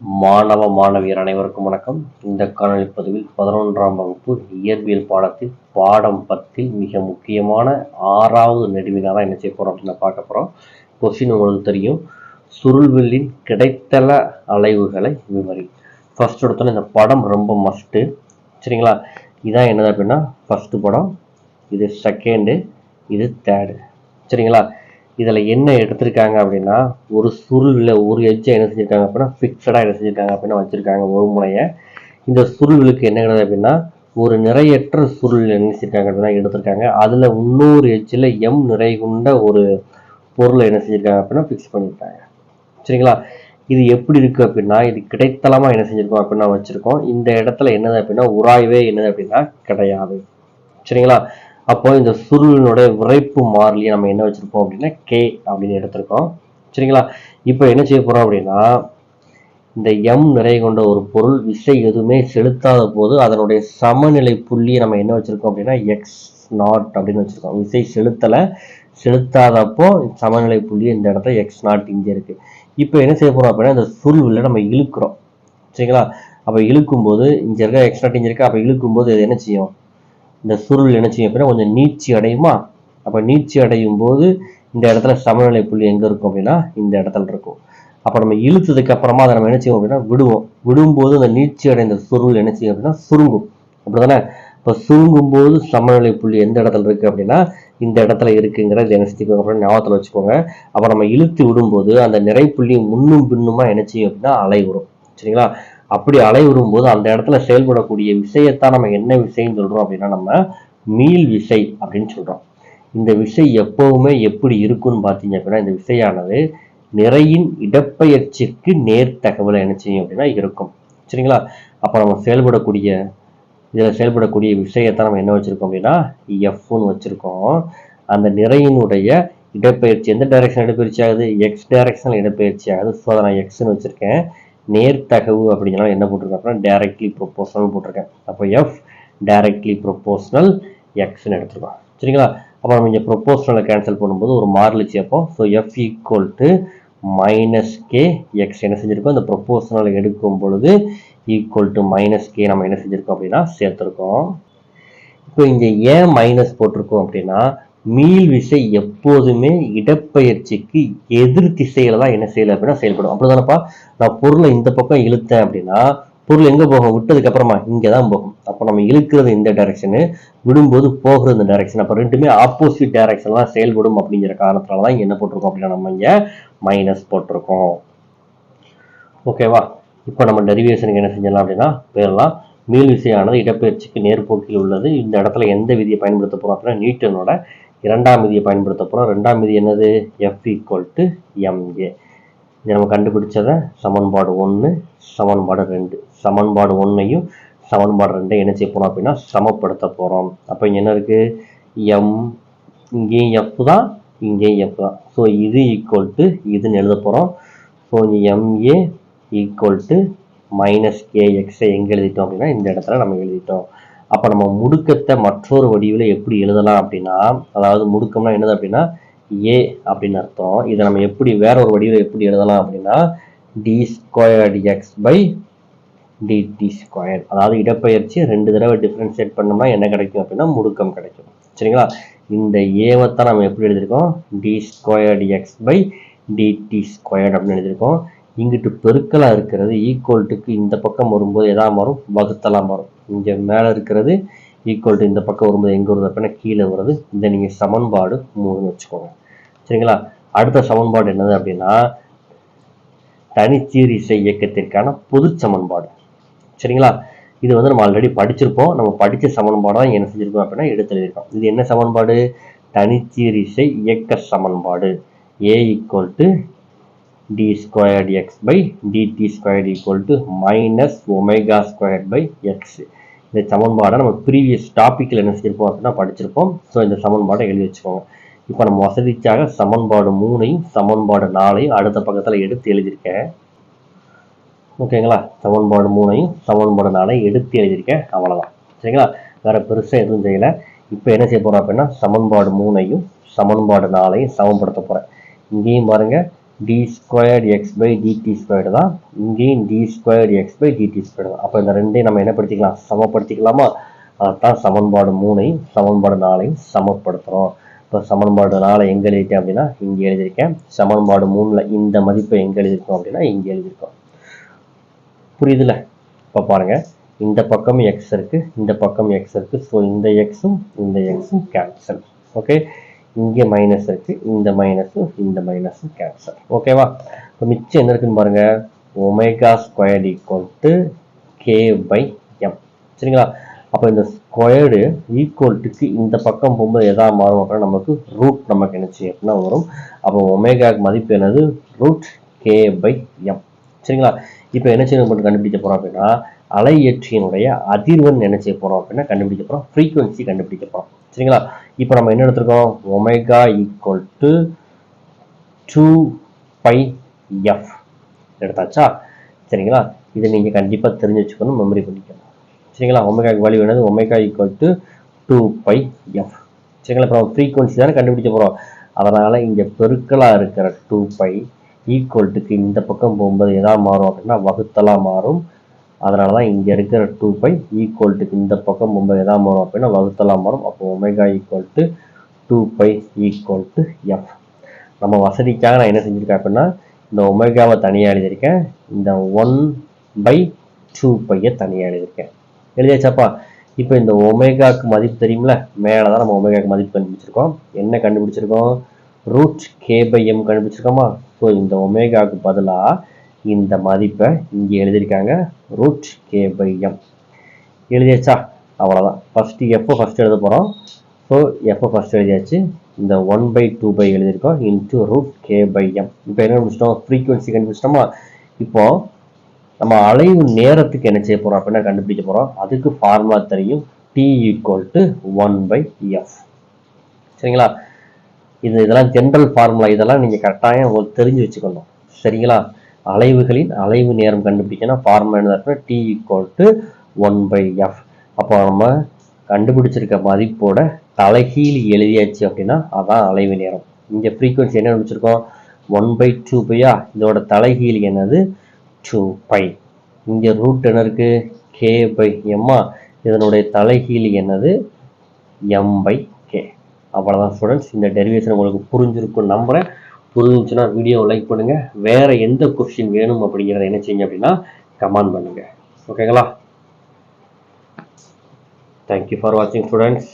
மாணவ மாணவியர் அனைவருக்கும் வணக்கம். இந்த காணொலி பதிவில் பதினொன்றாம் வகுப்பு இயற்பியல் பாடத்தில் பாடம் பத்தில் மிக முக்கியமான ஆறாவது நெடுவினாதான் என்ன செய்ய போறோம் அப்படின்னு பார்க்க போறோம். கொஸ்டின் உங்களுக்கு தெரியும். சுருள்வில்லின் கிடைத்தள அலைவுகளை விவரி. ஃபர்ஸ்ட் எடுத்தோன்னே இந்த படம் ரொம்ப மஸ்ட்டு சரிங்களா? இதான் என்னது அப்படின்னா ஃபர்ஸ்ட் படம். இது செகண்டு இது தேர்டு சரிங்களா? இதில் என்ன எடுத்திருக்காங்க அப்படின்னா ஒரு சுருளில் ஒரு எட்ஜை என்ன செஞ்சுருக்காங்க அப்படின்னா ஃபிக்ஸடாக என்ன செஞ்சுருக்காங்க அப்படின்னா வச்சுருக்காங்க ஒரு முனையை இந்த சுருள்களுக்கு என்ன கிடையாது அப்படின்னா ஒரு நிறையற்ற சுருள் என்ன செஞ்சிருக்காங்க அப்படின்னா எடுத்திருக்காங்க. அதில் இன்னொரு எட்ஜில் எம் நிறை கொண்ட ஒரு பொருளை என்ன செஞ்சுருக்காங்க அப்படின்னா ஃபிக்ஸ் பண்ணியிருக்காங்க. சரிங்களா? இது எப்படி இருக்குது அப்படின்னா இது கிடைத்தளமாக என்ன செஞ்சுருக்கோம் அப்படின்னா வச்சுருக்கோம். இந்த இடத்துல என்னது அப்படின்னா உராய்வே என்னது அப்படின்னா கிடையாது. சரிங்களா? அப்போ இந்த சுருளினுடைய விரைப்பு மாறிலியை நம்ம என்ன வச்சிருப்போம் அப்படின்னா கே அப்படின்னு எடுத்திருக்கோம். சரிங்களா? இப்போ என்ன செய்ய போறோம் அப்படின்னா இந்த எம் நிறை கொண்ட ஒரு பொருள் விசை எதுவுமே செலுத்தாத போது அதனுடைய சமநிலை புள்ளியை நம்ம என்ன வச்சிருக்கோம் அப்படின்னா எக்ஸ் நாட் அப்படின்னு வச்சிருக்கோம். விசை செலுத்தலை செலுத்தாதப்போ சமநிலை புள்ளி இந்த இடத்துல எக்ஸ் நாட் இங்கே இருக்கு. இப்போ என்ன செய்ய போறோம் அப்படின்னா இந்த சுருளில் நம்ம இழுக்கிறோம். சரிங்களா? அப்போ இழுக்கும்போது இங்கே இருக்க எக்ஸ் நாட் இங்கே இருக்கு அப்போ இழுக்கும்போது இது என்ன செய்யும்? இந்த சுருள் நினைச்சிங்க அப்படின்னா கொஞ்சம் நீட்சி அடையுமா? அப்போ நீட்சி அடையும் போது இந்த இடத்துல சமநிலை புள்ளி எங்கே இருக்கும் அப்படின்னா இந்த இடத்துல இருக்கும். அப்போ நம்ம இழுத்ததுக்கு அப்புறமா அதை நம்ம என்ன செய்வோம் அப்படின்னா விடுவோம். விடும்போது அந்த நீட்சி அடைந்த சுருள் நினைச்சிங்க அப்படின்னா சுருங்கும். அப்படிதானே இப்போ சுருங்கும் போது சமநிலை புள்ளி எந்த இடத்துல இருக்கு அப்படின்னா இந்த இடத்துல இருக்குங்கிறத என்ன செஞ்சுக்கோங்க அப்படின்னா ஞாபகத்தில் வச்சுக்கோங்க. அப்போ நம்ம இழுத்து விடும்போது அந்த நிறைப்புள்ளி முன்னும் பின்னுமா நினைச்சிங்க அப்படின்னா அலை வரும் சரிங்களா? அப்படி அலை வரும்போது அந்த இடத்துல செயல்படக்கூடிய விசையத்தான் நம்ம என்ன விசைன்னு சொல்றோம் அப்படின்னா நம்ம மீள் விசை அப்படின்னு சொல்றோம். இந்த விசை எப்பவுமே எப்படி இருக்கும்னு பார்த்தீங்க அப்படின்னா இந்த விசையானது நிறையின் இடப்பெயர்ச்சிக்கு நேர் தகவலை என்ன செய்யும் அப்படின்னா இருக்கும். சரிங்களா? அப்போ நம்ம செயல்படக்கூடிய இதில் செயல்படக்கூடிய விஷயத்தை நம்ம என்ன வச்சுருக்கோம் அப்படின்னா எஃப்னு வச்சுருக்கோம். அந்த நிறையினுடைய இடப்பெயர்ச்சி எந்த டைரக்ஷன் இடப்பெயர்ச்சி ஆகுது? எக்ஸ் டைரக்ஷனில் இடப்பெயர்ச்சி ஆகுது. ஸோ அதை நான் எக்ஸ்னு வச்சுருக்கேன். நேர்த்தகவு அப்படிங்கிறனால என்ன போட்டிருக்கேன் அப்படின்னா டைரக்ட்லி ப்ரொபோஷனல் போட்டிருக்கேன் அப்போ எஃப் டைரக்ட்லி ப்ரொபோஷனல் எக்ஸ்ன்னு எடுத்துருக்கோம் சரிங்களா? அப்போ நம்ம இங்கே ப்ரொபோஷனலை கேன்சல் பண்ணும்போது ஒரு மாறிலிச்சு அப்போ so F equal to minus K X என்ன செஞ்சுருக்கோம்? இந்த ப்ரொபோஷனலை எடுக்கும் பொழுது ஈக்குவல் டு மைனஸ் கே நம்ம என்ன செஞ்சுருக்கோம் அப்படின்னா சேர்த்துருக்கோம். இப்போ இங்கே ஏன் மைனஸ் போட்டிருக்கோம் அப்படின்னா மீள் விசை எப்போதுமே இடப்பெயர்ச்சிக்கு எதிர் திசையில தான் என்ன செய்யல அப்படின்னா செயல்படும். அப்படிதானப்பா? நான் பொருளை இந்த பக்கம் இழுத்தேன் அப்படின்னா பொருள் எங்க போகும்? விட்டதுக்கு அப்புறமா இங்கே தான் போகும். அப்போ நம்ம இழுக்கிறது இந்த டைரக்ஷனு விடும்போது போகிறது இந்த டைரக்ஷன் அப்போ ரெண்டுமே ஆப்போசிட் டைரக்ஷன் தான் செயல்படும் அப்படிங்கிற காரணத்தினால தான் என்ன போட்டிருக்கோம் அப்படின்னா நம்ம இங்கே மைனஸ் போட்டிருக்கோம். ஓகேவா இப்போ நம்ம டெரிவேஷனுக்கு என்ன செஞ்சிடலாம் அப்படின்னா போயிடலாம். மீள் விசையானது இடப்பெயர்ச்சிக்கு நேர்போக்கில் உள்ளது. இந்த இடத்துல எந்த விதியை பயன்படுத்த போறோம் அப்படின்னா நியூட்டனோட இரண்டாம் விதியை பயன்படுத்த போகிறோம் ரெண்டாம் விதி என்னது? எஃப் ஈக்குவல் டு எம்ஏ இதை நம்ம கண்டுபிடிச்சதை சமன்பாடு ஒன்று சமன்பாடு ரெண்டு. சமன்பாடு ஒன்றையும் சமன்பாடு ரெண்டையும் என்ன செய்ய போகிறோம் அப்படின்னா சமப்படுத்த போகிறோம் அப்போ இங்கே என்ன இருக்குது எம் இங்கேயும் எஃப் தான் இங்கேயும் எஃப் தான். ஸோ இது ஈக்குவல் டு இதுன்னு எழுத போகிறோம் ஸோ இங்கே M A equal to minus K எக்ஸை எங்கே எழுதிட்டோம் அப்படின்னா இந்த இடத்துல நம்ம எழுதிட்டோம். அப்போ நம்ம முடுக்கத்தை மற்றொரு வடிவில் எப்படி எழுதலாம் அப்படின்னா அதாவது முடுக்கம்னா என்னது அப்படின்னா ஏ அப்படின்னு அர்த்தம். இதை நம்ம எப்படி வேற ஒரு வடிவில் எப்படி எழுதலாம் அப்படின்னா D squared X by D T square அதாவது இடப்பெயர்ச்சி ரெண்டு தடவை டிஃப்ரென்ஷியேட் பண்ணோம்னா என்ன கிடைக்கும் அப்படின்னா முடுக்கம் கிடைக்கும். சரிங்களா? இந்த ஏவத்தான் நம்ம எப்படி எழுதியிருக்கோம்? D squared X by D T squared அப்படின்னு எழுதியிருக்கோம். இங்கிட்டு பெருக்கலாக இருக்கிறது ஈக்குவல்ட்டுக்கு இந்த பக்கம் வரும்போது எதா மாறும்? வகுத்தலாம் மாறும். இங்கே மேலே இருக்கிறது ஈக்குவல் டு இந்த பக்கம் வரும்போது எங்கே வருது அப்படின்னா கீழே வருது. இந்த நீங்கள் சமன்பாடு மூணுன்னு வச்சுக்கோங்க. சரிங்களா? அடுத்த சமன்பாடு என்னது அப்படின்னா தனிச்சீரிசை இயக்கத்திற்கான பொது சமன்பாடு. சரிங்களா? இது வந்து நம்ம ஆல்ரெடி படிச்சிருப்போம். நம்ம படித்த சமன்பாடு என்ன செஞ்சிருக்கோம் அப்படின்னா எடுத்து எழுதியிருக்கோம். இது என்ன சமன்பாடு? தனிச்சீரிசை இயக்க சமன்பாடு. A equal to D squared x by D T squared equal to minus omega squared by X இந்த சமன்பாடை நம்ம ப்ரீவியஸ் டாப்பிக்கில் என்ன செஞ்சிருப்போம் அப்படின்னா படிச்சிருப்போம். ஸோ இந்த சமன்பாடை எழுதி வச்சுக்கோங்க. இப்போ நம்ம வசதிக்காக சமன்பாடு மூணையும் சமன்பாடு நாலையும் அடுத்த பக்கத்தில் எடுத்து எழுதியிருக்கேன். ஓகேங்களா சமன்பாடு மூணையும் சமன்பாடு நாளையும் எடுத்து எழுதியிருக்கேன். அவ்வளோதான் சரிங்களா? வேறு பெருசாக எதுவும் செய்யலை. இப்போ என்ன செய்ய போகிறோம் அப்படின்னா சமன்பாடு மூணையும் சமன்பாடு நாளையும் சமப்படுத்த போகிறேன் இங்கேயும் பாருங்கள் D square X by D T square தான். இங்கேயும் D square X by D T square தான். அப்போ இந்த ரெண்டையும் நம்ம என்ன படுத்திக்கலாம்? சமப்படுத்திக்கலாமா? அதான் சமன்பாடு மூணையும் சமன்பாடு நாலையும் சமப்படுத்துகிறோம் இப்போ சமன்பாடு நாளை எங்கே எழுதிட்டேன் அப்படின்னா இங்கே எழுதியிருக்கேன். சமன்பாடு மூணில் இந்த மதிப்பை எங்கே எழுதியிருக்கோம் அப்படின்னா இங்கே எழுதியிருக்கோம். புரியுதுல இப்போ பாருங்க. இந்த பக்கம் எக்ஸ் இருக்கு இந்த பக்கம் எக்ஸ் இருக்குது ஸோ இந்த எக்ஸும் இந்த எக்ஸும் கேன்சல் ஓகே இங்கே மைனஸ் இருக்கு இந்த மைனஸும் இந்த மைனஸும் கேன்சல் ஓகேவா இப்போ மிச்சம் என்ன இருக்குன்னு பாருங்க. Omega square equal to K by M சரிங்களா? அப்போ இந்த ஸ்கொயர்டு ஈக்குவல்ட்டுக்கு இந்த பக்கம் போகும்போது எதா மாறும் அப்படின்னா நமக்கு ரூட் நமக்கு என்னச்சு அப்படின்னா வரும். அப்போ ஒமேகாக்கு மதிப்பு என்னது? ரூட் கே பை எம் சரிங்களா? இப்போ என்ன செய்யணும் மட்டும் கண்டுபிடிக்க போகிறோம் அப்படின்னா அலையற்றியினுடைய அதிர்வன் என்ன செய்ய போகிறோம் அப்படின்னா கண்டுபிடிக்க போகிறோம் ஃப்ரீக்குவென்சி கண்டுபிடிக்க போகிறோம் சரிங்களா? இப்போ நம்ம என்ன எடுத்திருக்கோம்? Omega equal to two pi f எடுத்தாச்சா? சரிங்களா? இதை நீங்கள் கண்டிப்பாக தெரிஞ்சு வச்சுக்கணும் மெமரி பண்ணிக்கணும். சரிங்களா? ஒமேகாக்கு வேல்யூ என்னது? Omega equal to two pi F சரிங்களா? இப்போ நம்ம ஃப்ரீக்குவன்சி தானே கண்டுபிடிக்க போகிறோம் அதனால் இங்கே பெருக்கலாக இருக்கிற டூ பை ஈக்குவல்ட்டுக்கு இந்த பக்கம் போகும்போது எதாவது மாறும் அப்படின்னா வகுத்தலாக மாறும். அதனால தான் இங்கே இருக்கிற டூ பை ஈக்குவல்ட்டுக்கு இந்த பக்கம் போகும்போது எதா வரும் அப்படின்னா வகுத்தலாம் வரும் அப்போ omega equal to two pi equal to F நம்ம வசதிக்காக நான் என்ன செஞ்சுருக்கேன் அப்படின்னா இந்த ஒமேகாவை தனியாக எழுதியிருக்கேன். இந்த ஒன் பை டூ பையை தனியாக எழுதியிருக்கேன். எழுதியாச்சாப்பா? இப்போ இந்த ஒமேகாக்கு மதிப்பு தெரியுமில? மேலே தான் நம்ம ஒமேகாக்கு மதிப்பு கண்டுபிடிச்சிருக்கோம். என்ன கண்டுபிடிச்சிருக்கோம்? ரூட் கே பை எம் கண்டுபிடிச்சிருக்கோமா? ஸோ இந்த ஒமேகாவுக்கு பதிலாக இந்த மதிப்பை இங்கே எழுதியிருக்காங்க ரூட் கே பை எம் எழுதியாச்சா? அவ்வளோதான் ஃபஸ்ட்டு எப்போ ஃபஸ்ட் எழுத போகிறோம் ஸோ எப்போ ஃபஸ்ட் எழுதியாச்சு. இந்த ஒன் பை டூ பை எழுதியிருக்கோம் into root K by M இப்போ என்ன கண்டுபிடிச்சிட்டோம் ஃப்ரீக்குவென்சி கண்டுபிடிச்சிட்டோமா. இப்போது நம்ம அலைவு நேரத்துக்கு என்ன செய்ய போகிறோம் அப்படின்னா கண்டுபிடிக்க போகிறோம் அதுக்கு ஃபார்முலா தெரியும். T equal to one by F சரிங்களா? இது இதெல்லாம் ஜென்ரல் ஃபார்முலா இதெல்லாம் நீங்கள் கட்டாயம் உங்களுக்கு தெரிஞ்சு வச்சுக்கணும். சரிங்களா? அலைவுகளின் அலைவு நேரம் கண்டுபிடிக்கணும் ஃபார்முலா என்ன T equal to one by F அப்போ நம்ம கண்டுபிடிச்சிருக்க மதிப்போட தலைகீழ் எழுதியாச்சு அப்படின்னா அதான் அலைவு நேரம். இங்கே ஃப்ரீக்குவென்சி என்ன கண்டுபிடிச்சிருக்கோம்? ஒன் பை டூ பையா? இதோட தலைகீழ் என்னது? டூ பை இங்கே ரூட் என்ன இருக்குது கே பை எம்மா இதனுடைய தலைகீழ் என்னது? எம் பை கே அவ்வளோதான் ஸ்டூடெண்ட்ஸ் இந்த டெரிவேஷன் உங்களுக்கு புரிஞ்சிருக்கும் நம்புகிறேன் புரிஞ்சுச்சுன்னா வீடியோவை லைக் பண்ணுங்கள் வேறு எந்த கொஸ்டின் வேணும் அப்படிங்கிறத என்ன செய்யுங்க அப்படின்னா கமெண்ட் பண்ணுங்கள் ஓகேங்களா தேங்க்யூ ஃபார் வாட்சிங் ஸ்டூடெண்ட்ஸ்